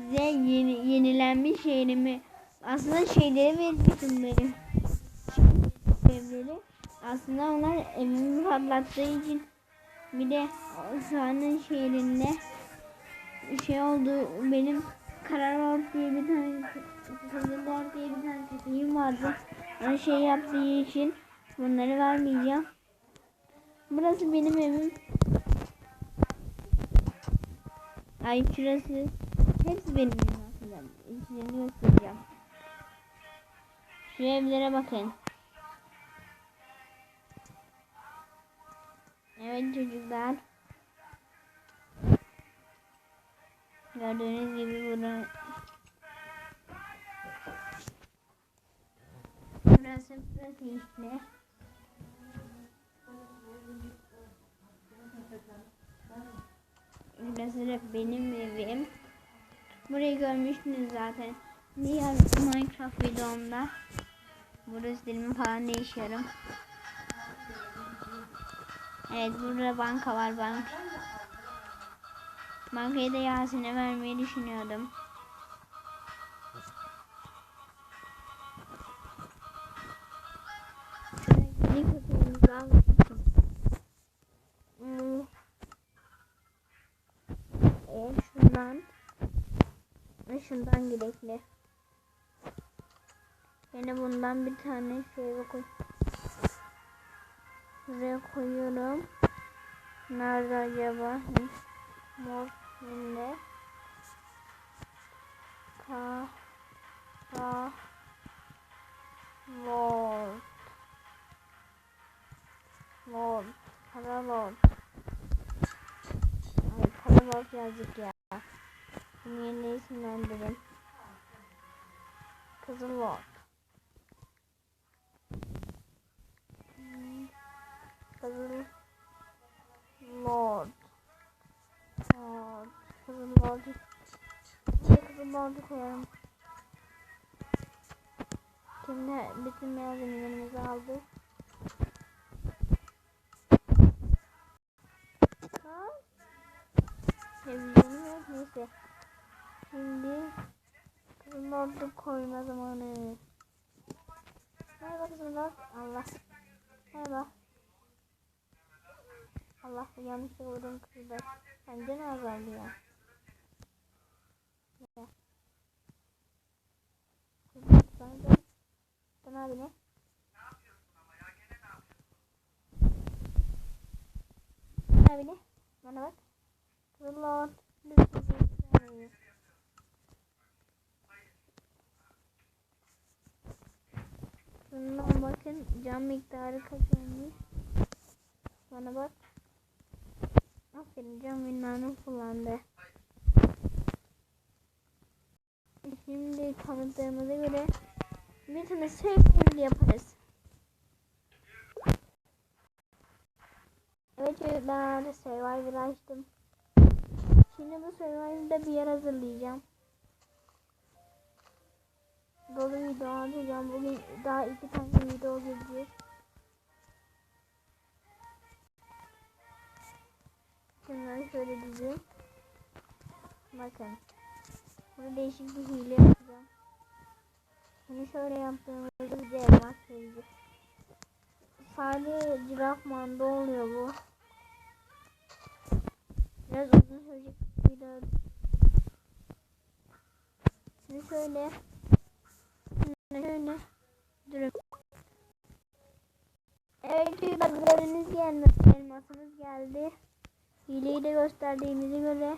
size yeni, yenilenmiş yerimi aslında şeyleri verecektim benim. Evleri. Aslında onlar evimi patlattığı için bir de anın şehrinde şey oldu benim Karar diye bir tane Kızılder diye bir tane köpeğim vardı. O şey yaptığı için bunları vermeyeceğim. Burası benim evim. Ay şurası. Hepsi benim aslında. İçlerini göstereceğim. Şu evlere bakın. Evet çocuklar. Gördüğünüz gibi burada Burası burası işte. Burası benim evim. Burayı görmüştünüz zaten. Diğer Minecraft videomda. Burada silimi falan değişiyorum. Evet burada banka var bank. Bankayı da Yasin'e vermeyi düşünüyordum. Şöyle E, şundan gerekli. Yine bundan bir tane şöyle koy. Buraya koyuyorum. Nerede acaba? Mor ne? Ka ka Lord Lord Para Lord Ay Para Lord yazık ya Bunu yeni isimlendirin. Kızıl Lord Kızıl Lord Lord Kızıl Lord'u Buraya Kızıl Lord'u koyalım Şimdi bütün malzemelerimizi aldık Ha? Televizyonu yok neyse Şimdi Lord'u koyma zamanı Merhaba Kızıl Lord Allah Merhaba Allah yanlışlıkla vurdum kızı. Bence ne azaldı ya? Kızım dön. Dön abine. Dön abine. Bana bak. Kızıl Lord. Lütfen lütfen. Şundan bakın cam miktarı kaç olmuş. Bana bak. Aferin cam binanı kullandı. Şimdi tanıdığımıza göre bir tane survival yaparız. Evet çocuklar survival açtım. Şimdi bu survival'da bir yer hazırlayacağım. Dolu video atacağım. Bugün daha iki tane video gelecek. Şunları şöyle dizeyim. Bakın. Burada değişik bir hile yapacağım. Bunu şöyle yaptığımızda bize elmas verecek. Sadece giraf manda oluyor bu. Biraz uzun sürecek bir video. Şimdi şöyle. Şöyle. Durun. Evet çocuklarınız gelmedi. Elmasınız geldi. Hileyi de gösterdiğimize göre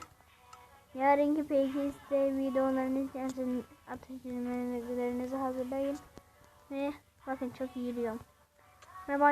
yarınki PKS'de videolarınız gelsin atıştırmalarınızı hazırlayın ve bakın çok iyi yürüyorum. Ve bay